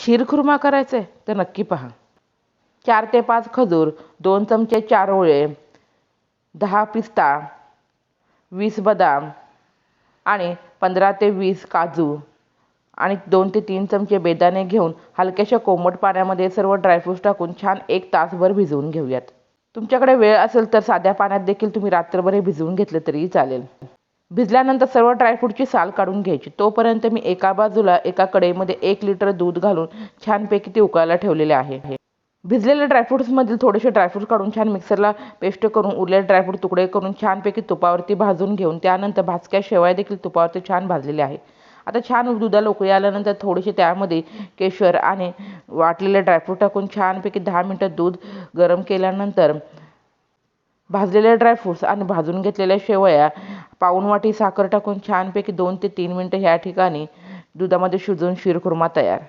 शिरखुर्मा करायचं आहे तर नक्की पहा. चार ते पाच खजूर दोन चमचे चारोळे दहा पिस्ता वीस बदाम आणि पंधरा ते वीस काजू आणि दोन ते तीन चमचे बेदाणे घेऊन हलक्याशा कोमट पाण्यामध्ये सर्व ड्रायफ्रूट्स टाकून छान एक तासभर भिजवून घेऊयात. तुमच्याकडे वेळ असेल तर साध्या पाण्यात देखील तुम्ही रात्रभर हे भिजवून घेतलं तरीही चालेल. भिजल्यानंतर सर्व ड्रायफ्रूटची साल काढून घ्यायची. तोपर्यंत मी एका बाजूला एका कढईमध्ये एक लिटर दूध घालून छानपैकी ते उकळायला ठेवलेले आहे. भिजलेल्या ड्रायफ्रूट्समधील थोडेसे ड्रायफ्रूट काढून छान मिक्सरला पेस्ट करून उरलेले ड्रायफ्रूट तुकडे करून छानपैकी तुपावरती भाजून घेऊन त्यानंतर भाजक्या शेवया देखील तुपावरती छान भाजलेले आहे. आता छान दुधाला उकळी आल्यानंतर थोडेसे त्यामध्ये केशर आणि वाटलेले ड्रायफ्रूट टाकून छानपैकी दहा मिनटं दूध गरम केल्यानंतर भाजलेले ड्रायफ्रूट्स आणि भाजून घेतलेल्या शेवया पाऊण वाटी साखर टाकून छानपैकी दोन ते तीन मिनटं ह्या ठिकाणी दुधामध्ये शिजवून शिरखुर्मा तयार.